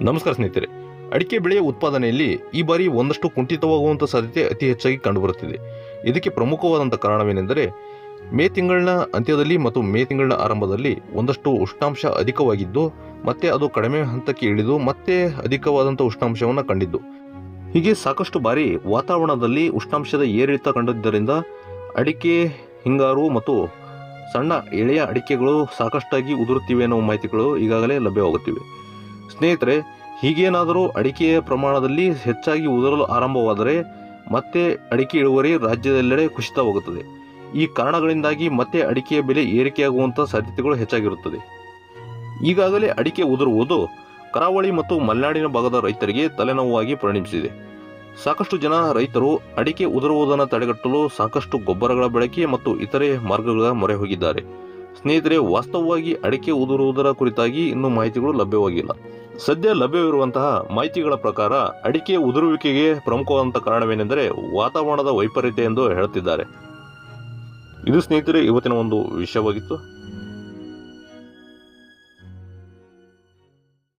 ನಮಸ್ಕಾರ ಸ್ನೇಹಿತರೆ. ಅಡಿಕೆ ಬೆಳೆಯ ಉತ್ಪಾದನೆಯಲ್ಲಿ ಈ ಬಾರಿ ಒಂದಷ್ಟು ಕುಂಠಿತವಾಗುವಂಥ ಸಾಧ್ಯತೆ ಅತಿ ಹೆಚ್ಚಾಗಿ ಕಂಡುಬರುತ್ತಿದೆ. ಇದಕ್ಕೆ ಪ್ರಮುಖವಾದಂಥ ಕಾರಣವೇನೆಂದರೆ, ಮೇ ತಿಂಗಳಿನ ಅಂತ್ಯದಲ್ಲಿ ಮತ್ತು ಮೇ ತಿಂಗಳಿನ ಆರಂಭದಲ್ಲಿ ಒಂದಷ್ಟು ಉಷ್ಣಾಂಶ ಅಧಿಕವಾಗಿದ್ದು, ಮತ್ತೆ ಅದು ಕಡಿಮೆ ಹಂತಕ್ಕೆ ಇಳಿದು ಮತ್ತೆ ಅಧಿಕವಾದಂಥ ಉಷ್ಣಾಂಶವನ್ನು ಕಂಡಿದ್ದು. ಹೀಗೆ ಸಾಕಷ್ಟು ಬಾರಿ ವಾತಾವರಣದಲ್ಲಿ ಉಷ್ಣಾಂಶದ ಏರಿಳಿತ ಕಂಡಿದ್ದರಿಂದ ಅಡಿಕೆ, ಹಿಂಗಾರು ಮತ್ತು ಸಣ್ಣ ಎಳೆಯ ಅಡಿಕೆಗಳು ಸಾಕಷ್ಟಾಗಿ ಉದುರುತ್ತಿವೆ ಅನ್ನೋ ಮಾಹಿತಿಗಳು ಈಗಾಗಲೇ ಲಭ್ಯವಾಗುತ್ತಿವೆ. ಸ್ನೇಹಿತರೆ, ಹೀಗೇನಾದರೂ ಅಡಿಕೆಯ ಪ್ರಮಾಣದಲ್ಲಿ ಹೆಚ್ಚಾಗಿ ಉದುರಲು ಆರಂಭವಾದರೆ ಮತ್ತೆ ಅಡಿಕೆ ಇಳುವರಿ ರಾಜ್ಯದೆಲ್ಲೆಡೆ ಕುಸಿತವಾಗುತ್ತದೆ. ಈ ಕಾರಣಗಳಿಂದಾಗಿ ಮತ್ತೆ ಅಡಿಕೆಯ ಬೆಲೆ ಏರಿಕೆಯಾಗುವಂಥ ಸಾಧ್ಯತೆಗಳು ಹೆಚ್ಚಾಗಿರುತ್ತದೆ. ಈಗಾಗಲೇ ಅಡಿಕೆ ಉದುರುವುದು ಕರಾವಳಿ ಮತ್ತು ಮಲೆನಾಡಿನ ಭಾಗದ ರೈತರಿಗೆ ತಲೆನೋವಾಗಿ ಪರಿಣಮಿಸಿದೆ. ಸಾಕಷ್ಟು ಜನ ರೈತರು ಅಡಿಕೆ ಉದುರುವುದನ್ನು ತಡೆಗಟ್ಟಲು ಸಾಕಷ್ಟು ಗೊಬ್ಬರಗಳ ಬಳಕೆ ಮತ್ತು ಇತರೆ ಮಾರ್ಗಗಳ ಮೊರೆ ಹೋಗಿದ್ದಾರೆ. ಸ್ನೇಹಿತರೆ, ವಾಸ್ತವವಾಗಿ ಅಡಿಕೆ ಉದುರುವುದರ ಕುರಿತಾಗಿ ಇನ್ನೂ ಮಾಹಿತಿಗಳು ಲಭ್ಯವಾಗಿಲ್ಲ. ಸದ್ಯ ಲಭ್ಯವಿರುವಂತಹ ಮಾಹಿತಿಗಳ ಪ್ರಕಾರ ಅಡಿಕೆ ಉದುರುವಿಕೆಗೆ ಪ್ರಮುಖವಾದಂಥ ಕಾರಣವೇನೆಂದರೆ ವಾತಾವರಣದ ವೈಪರೀತ್ಯ ಎಂದು ಹೇಳುತ್ತಿದ್ದಾರೆ ಇದು ಸ್ನೇಹಿತರೆ, ಇವತ್ತಿನ ಒಂದು ವಿಷಯವಾಗಿತ್ತು.